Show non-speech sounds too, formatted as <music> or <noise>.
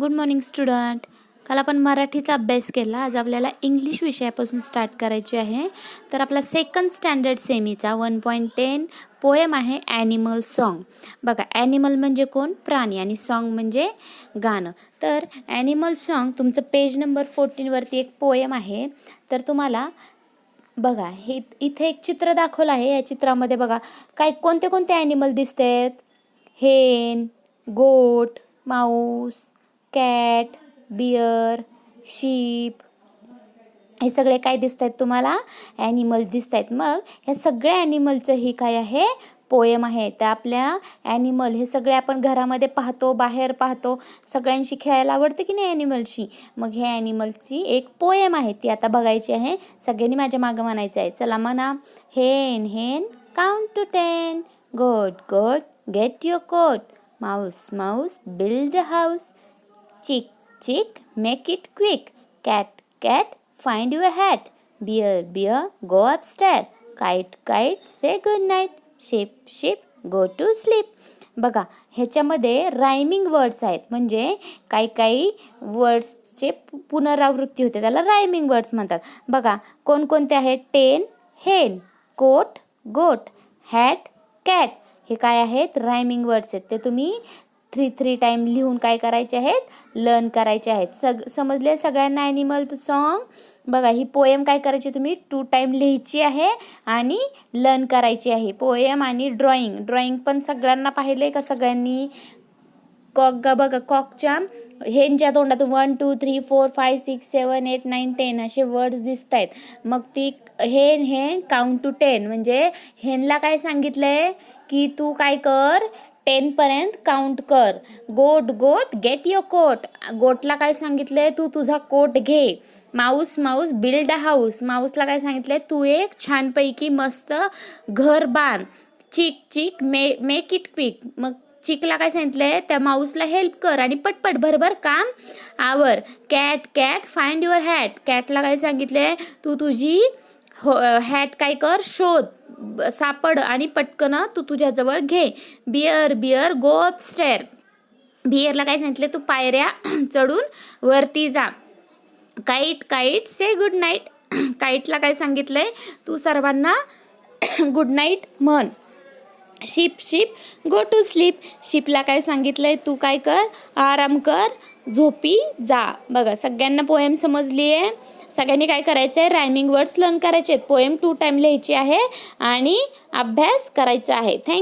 Good morning student काल आपण मराठीचा अभ्यास केला. आज आपल्याला इंग्लिश विषयापासून स्टार्ट करायची आहे. तर आपला सेकंड स्टँडर्ड सेमीचा वन पॉईंट टेन पोएम आहे ॲनिमल सॉन्ग बघा ॲनिमल म्हणजे कोण? प्राणी आणि सॉन्ग म्हणजे गाणं. तर ॲनिमल सॉन्ग तुमचं पेज नंबर फोर्टीनवरती एक पोएम आहे. तर तुम्हाला बघा हे इथे एक चित्र दाखवलं आहे. या चित्रामध्ये बघा काय कोणते कोणते ॲनिमल दिसत आहेत हेन गोट माऊस कॅट बियर शीप हे सगळे काय दिसत आहेत तुम्हाला? ॲनिमल दिसत आहेत मग ह्या सगळ्या ॲनिमलचं ही काय आहे? पोयम आहे. तर आपल्या ॲनिमल हे सगळे आपण घरामध्ये पाहतो बाहेर पाहतो. सगळ्यांशी खेळायला आवडते की नाही ॲनिमलशी मग ह्या ॲनिमलची एक पोयम आहे. ती आता बघायची आहे. सगळ्यांनी माझ्या मागं म्हणायचं आहे. चला म्हणा. Hen hen count two ten goat goat get your coat mouse mouse build house chick chick make it quick cat cat find your hat. Bear, bear, go upstairs. Kite, kite, say good night. Ship, ship, go to sleep. बघा ह्याच्यामध्ये rhyming words आहेत. म्हणजे काही काही वर्ड्सचे पुनरावृत्ती होते. त्याला rhyming words म्हणतात. बघा कोणकोणते आहेत? टेन हेन कोट गोट हॅट कॅट हे काय आहेत? रायमिंग वर्ड्स आहेत. ते तुम्ही थ्री थ्री टाईम लिहून काय करायचे आहेत? लर्न करायचे आहेत. सग समजले सगळ्यांना ॲनिमल सॉन्ग बघा ही पोएम काय करायची तुम्ही? टू टाईम लिहायची आहे आणि लर्न करायची आहे. पोएम आणि ड्रॉइंग ड्रॉइंग पण सगळ्यांना पाहिले आहे का सगळ्यांनी? कॉक गा बघा कॉकच्या हेंच्या तोंडातून one two three four five six seven eight nine ten असे वर्ड्स दिसत आहेत मग ती हेन हेन काउंट टू टेन म्हणजे हेनला काय सांगितलं आहे की तू काय कर? टेनपर्यंत काउंट कर. गोट गोट गेट युअर कोट गोटला काय सांगितलं आहे तू तुझा कोट घे. Mouse mouse build a house माऊसला काय सांगितलं आहे तू एक छानपैकी मस्त घर बांध. चिक चिक मे मेक इट क्विक मग चिकला काय सांगितलं आहे त्या माऊसला हेल्प कर आणि पटपट भरभर काम आवर. Cat cat find your hat catla काय सांगितलं आहे तू तुझी हो हॅट काय कर? शोध. सापड आणि पटकन तू तुझ्याजवळ घे. बियर बियर गो अपस्टेअर. बियरला काय सांगितलं तू पायऱ्या <clears throat> चढून वरती जा. Kite kite say good night. <clears throat> काईटला काय सांगितलं आहे तू सर्वांना <clears throat> गुड नाईट म्हण. Ship ship go to sleep शिपला काय सांगितलं आहे तू काय कर? आराम कर. झोपी जा. बघा सगळ्यांना पोएम समजली आहे सगळ्यांनी काय करायचं आहे रायमिंग वर्ड्स लर्न करायचे आहेत पोएम टू टाईम लिहायची आहे आणि अभ्यास करायचा आहे. थँक